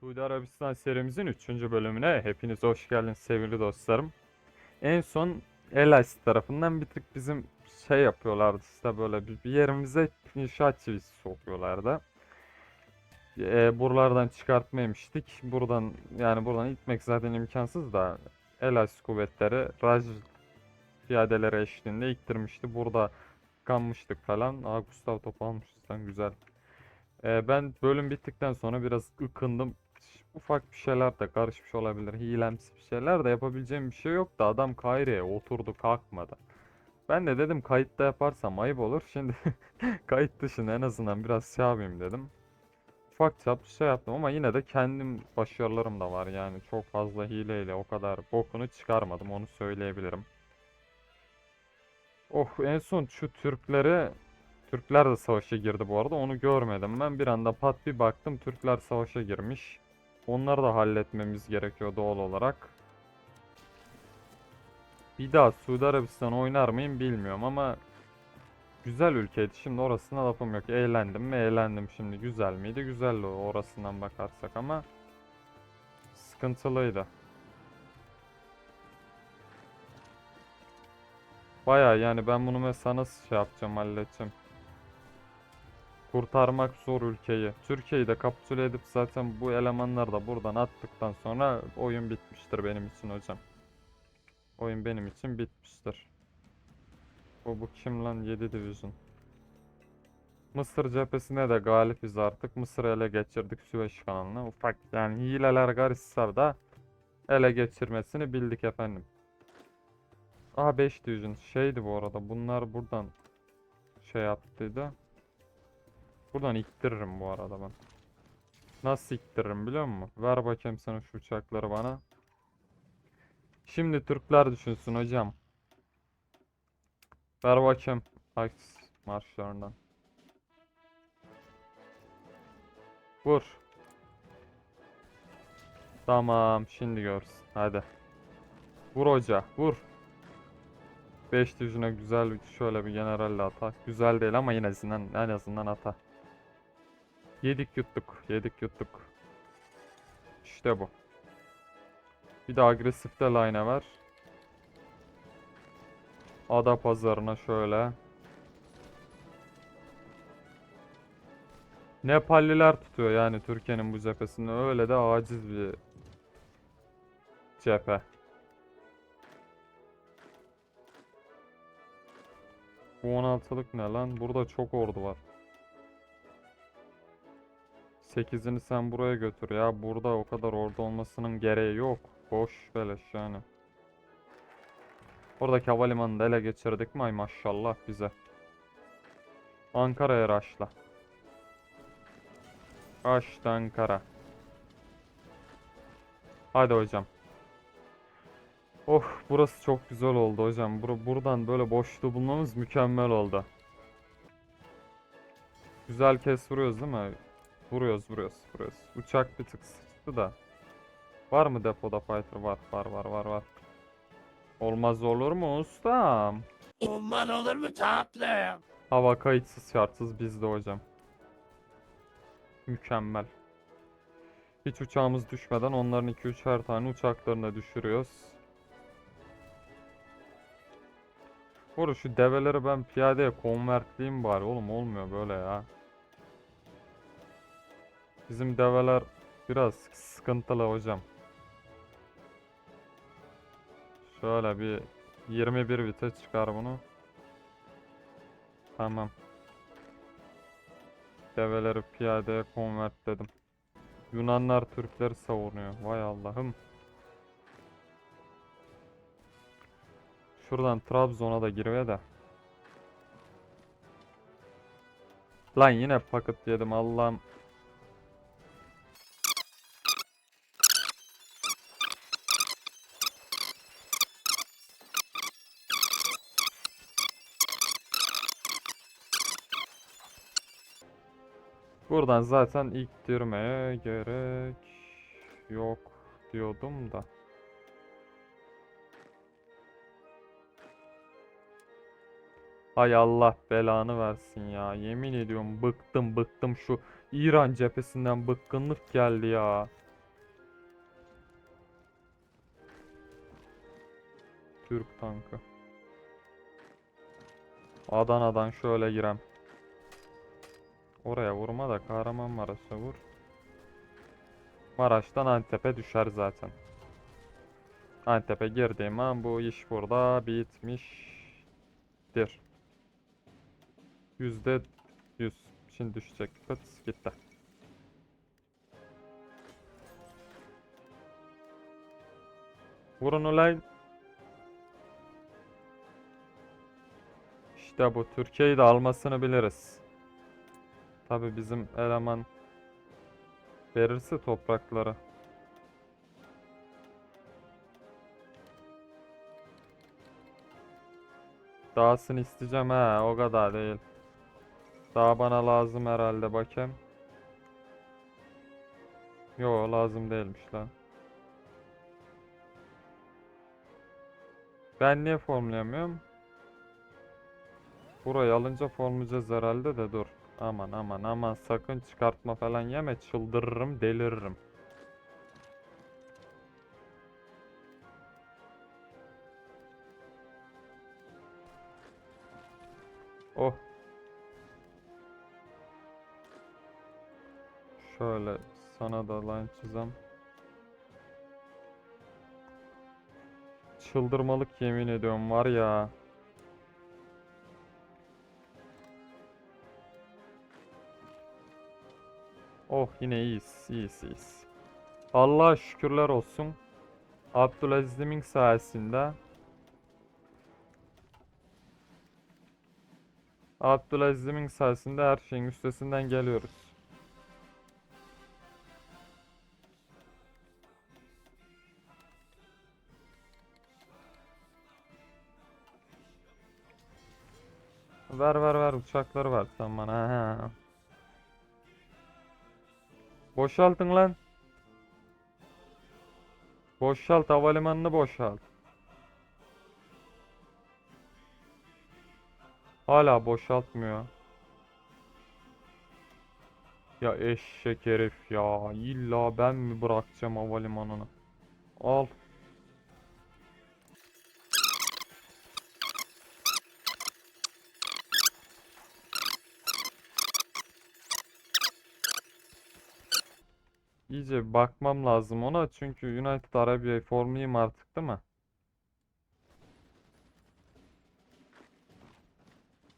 Suudi Arabistan serimizin 3. bölümüne hepiniz hoş geldiniz sevgili dostlarım. En son Elas tarafından bir tık bizim şey yapıyorlardı işte böyle bir, bir yerimize inşaat çivisi sokuyorlardı. E, buralardan çıkartmaymıştık. Buradan yani buradan itmek zaten imkansız da Elas kuvvetleri Raj piyadeleri eşliğinde iktirmişti. Burada kanmıştık falan. Aa Gustav topu almışsın güzel. Ee, ben bölüm bittikten sonra biraz ıkındım. Ufak bir şeyler de karışmış olabilir. Hilemsi bir şeyler de yapabileceğim bir şey yok da adam Kaire'ye oturdu kalkmadı. Ben de dedim kayıtta yaparsam ayıp olur. Şimdi kayıt dışında en azından biraz şey yapayım dedim. Ufak çap bir şey yaptım ama yine de kendim başarılarım da var yani. Çok fazla hileyle o kadar bokunu çıkarmadım onu söyleyebilirim. Oh en son şu Türkleri Türkler de savaşa girdi bu arada. Onu görmedim. Ben bir anda pat bir baktım Türkler savaşa girmiş. Onları da halletmemiz gerekiyor doğal olarak. Bir daha Suudi Arabistan oynar mıyım bilmiyorum ama güzel ülkeydi. Şimdi orasına lafım yok. Eğlendim mi? Eğlendim şimdi. Güzel miydi? Güzeldi orasından bakarsak ama sıkıntılıydı. Baya yani ben bunu mesela nasıl şey yapacağım halledeceğim. Kurtarmak zor ülkeyi. Türkiye'yi de kapitüle edip zaten bu elemanları da buradan attıktan sonra oyun bitmiştir benim için hocam. Oyun benim için bitmiştir. Bu, bu kim lan 7 Division. Mısır cephesine de galibiz artık. Mısır'ı ele geçirdik Süveyş kanalına. Ufak yani hileler garipse da ele geçirmesini bildik efendim. Aha 5 Division şeydi bu arada. Bunlar buradan şey yaptıydı. Buradan iktiririm bu arada ben. Nasıl iktiririm biliyor musun? Ver bakayım sana şu uçakları bana. Şimdi Türkler düşünsün hocam. Ver bakayım. Aks marşlarından. Vur. Tamam şimdi görsün. Hadi. Vur hoca. Vur. 5 division'a güzel şöyle bir generalle ata. Güzel değil ama yine azından en azından ata. Yedik yuttuk. Yedik yuttuk. İşte bu. Bir de agresif de line ver. Ada pazarına şöyle. Nepalliler tutuyor yani Türkiye'nin bu cephesini. Öyle de aciz bir cephe. Bu 16'lık ne lan? Burada çok ordu var. 8'ini sen buraya götür ya. Burada o kadar ordu olmasının gereği yok. Boş beleş yani. Oradaki havalimanını da ele geçirdik mi? Ay maşallah bize. Ankara'ya raşla. Raşla Ankara. Hadi hocam. Oh burası çok güzel oldu hocam. Bur buradan böyle boşluğu bulmamız mükemmel oldu. Güzel kes vuruyoruz değil mi? Vuruyoruz vuruyoruz vuruyoruz. Uçak bir tık sıçtı da. Var mı depoda fighter? Var var var var var. Olmaz olur mu ustam? Umman olur mu tatlım? Hava kayıtsız şartsız bizde hocam. Mükemmel. Hiç uçağımız düşmeden onların 2-3'er tane uçaklarını düşürüyoruz. Bu şu develeri ben piyadeye konvertleyeyim bari oğlum olmuyor böyle ya. Bizim develer biraz sıkıntılı hocam. Şöyle bir 21 vites çıkar bunu. Tamam. Develeri piyadeye konvertledim. Yunanlar Türkleri savunuyor. Vay Allah'ım. Şuradan Trabzon'a da girmeye de. Lan yine paket yedim Allah'ım. Buradan zaten ilk girmeye gerek yok diyordum da. Hay Allah belanı versin ya. Yemin ediyorum bıktım bıktım şu İran cephesinden bıkkınlık geldi ya. Türk tankı. Adana'dan şöyle girem. Oraya vurma da Kahramanmaraş'a vur. Maraş'tan Antep'e düşer zaten. Antep'e girdiğim an bu iş burada bitmiştir. Yüzde yüz. Şimdi düşecek. Pıts gitti. Vurun ulan. İşte bu. Türkiye'yi de almasını biliriz. Tabi bizim eleman verirse toprakları. Dahasını isteyeceğim ha o kadar değil. Daha bana lazım herhalde bakayım. Yo lazım değilmiş lan. Ben niye formlayamıyorum? Burayı alınca formlayacağız herhalde de dur. Aman aman aman sakın çıkartma falan yeme çıldırırım deliririm. Oh. Şöyle sana da line çizem. Çıldırmalık yemin ediyorum var ya. Oh yine iyiyiz, iyiyiz, iyiyiz. Allah'a şükürler olsun. Abdülaziz'imin sayesinde Abdülaziz'imin sayesinde her şeyin üstesinden geliyoruz. Ver ver ver uçakları ver sen bana. Boşaltın lan. Boşalt havalimanını boşalt. Hala boşaltmıyor. Ya eşek herif ya. İlla ben mi bırakacağım havalimanını? Al. İyice bakmam lazım ona çünkü United Arabia'yı formlayayım artık değil mi?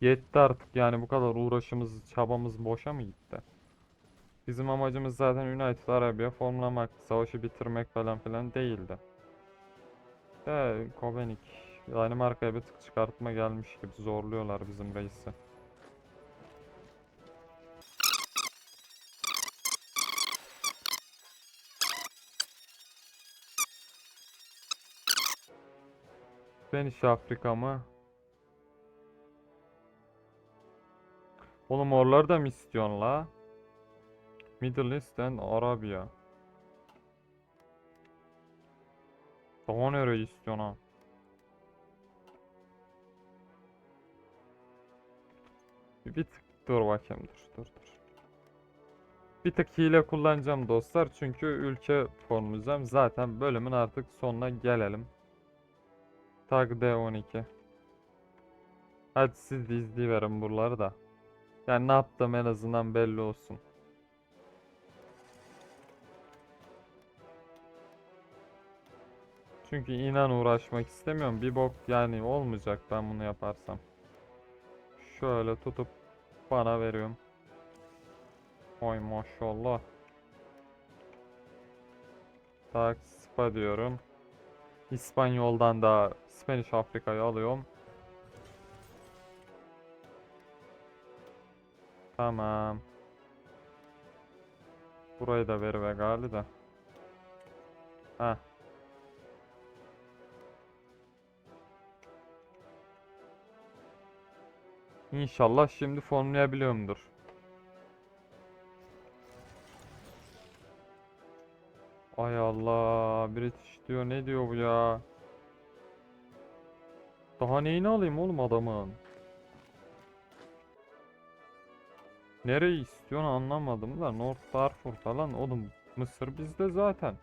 Yetti artık yani bu kadar uğraşımız, çabamız boşa mı gitti? Bizim amacımız zaten United Arabia formlamak, savaşı bitirmek falan filan değildi. De Kobenik, Danimarka'ya bir tık çıkartma gelmiş gibi zorluyorlar bizim reisi. Spanish Afrika mı? Oğlum oraları da mı istiyorsun la? Middle East and Arabia. Daha nereye istiyorsun ha? Bir tık dur bakayım dur dur dur. Bir tık hile kullanacağım dostlar çünkü ülke formlayacağım. Zaten bölümün artık sonuna gelelim. Tag D12. Hadi siz de izleyiverin buraları da. Yani ne yaptım en azından belli olsun. Çünkü inan uğraşmak istemiyorum. Bir bok yani olmayacak ben bunu yaparsam. Şöyle tutup bana veriyorum. Oy maşallah. Tak spa diyorum. İspanyol'dan da Spanish Afrika'yı alıyorum. Tamam. Burayı da ver ve gali de. Heh. İnşallah şimdi formlayabiliyorumdur. Ay Allah, British diyor ne diyor bu ya? Daha neyini alayım oğlum adamın? Nereyi istiyorsun anlamadım da North Darfur falan oğlum Mısır bizde zaten.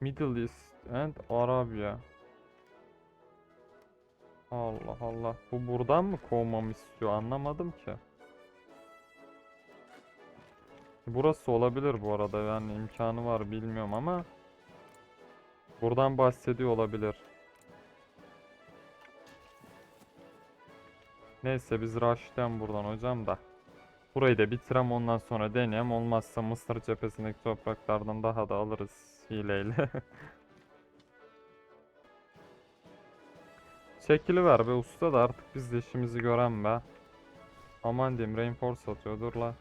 Middle East and Arabia. Allah Allah. Bu buradan mı kovmamı istiyor anlamadım ki. Burası olabilir bu arada yani imkanı var bilmiyorum ama buradan bahsediyor olabilir. Neyse biz rush'tan buradan hocam da. Burayı da bitirem ondan sonra deneyem. Olmazsa Mısır cephesindeki topraklardan daha da alırız hileyle. Çekiliver be usta da artık biz de işimizi gören be. Aman diyeyim reinforce atıyor dur la.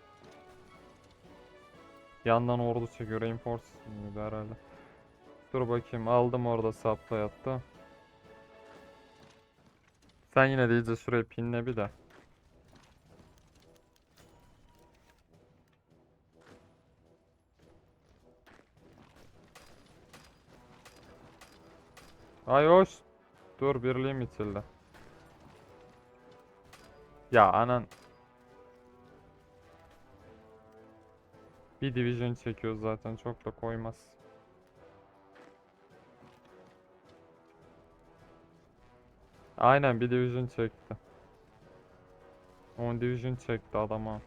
Yandan ordu çekiyor reinforce mıydı herhalde. Dur bakayım aldım orada supply attı. Sen yine de iyice şurayı pinle bir de. Ay hoş. Dur birliğim itildi. Ya anan. Bir division çekiyor zaten çok da koymaz. Aynen bir division çekti. 10 division çekti adama.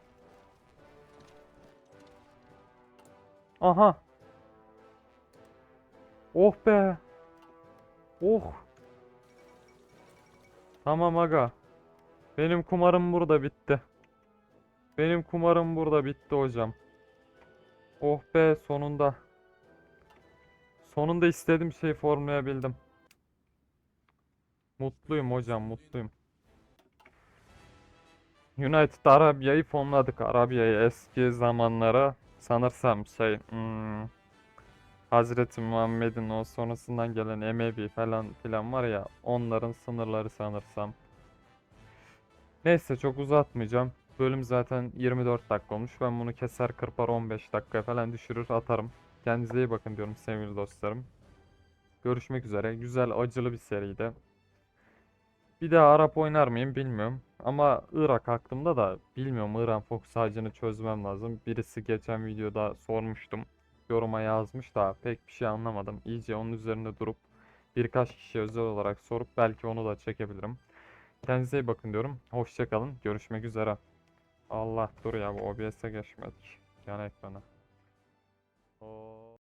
Aha. Oh be. Oh. Tamam aga. Benim kumarım burada bitti. Benim kumarım burada bitti hocam. Oh be sonunda. Sonunda istediğim şeyi formlayabildim. Mutluyum hocam mutluyum. United Arabya'yı fonladık. Arabya'yı eski zamanlara sanırsam şey hmm, Hazreti Muhammed'in o sonrasından gelen Emevi falan filan var ya onların sınırları sanırsam. Neyse çok uzatmayacağım. Bölüm zaten 24 dakika olmuş. Ben bunu keser kırpar 15 dakika falan düşürür atarım. Kendinize iyi bakın diyorum sevgili dostlarım. Görüşmek üzere. Güzel acılı bir seriydi. Bir daha Arap oynar mıyım bilmiyorum. Ama Irak aklımda da bilmiyorum. İran Fox ağacını çözmem lazım. Birisi geçen videoda sormuştum. Yoruma yazmış da pek bir şey anlamadım. İyice onun üzerinde durup birkaç kişiye özel olarak sorup belki onu da çekebilirim. Kendinize iyi bakın diyorum. Hoşça kalın. Görüşmek üzere. Allah dur ya bu OBS'e geçmedik. Yan ekrana.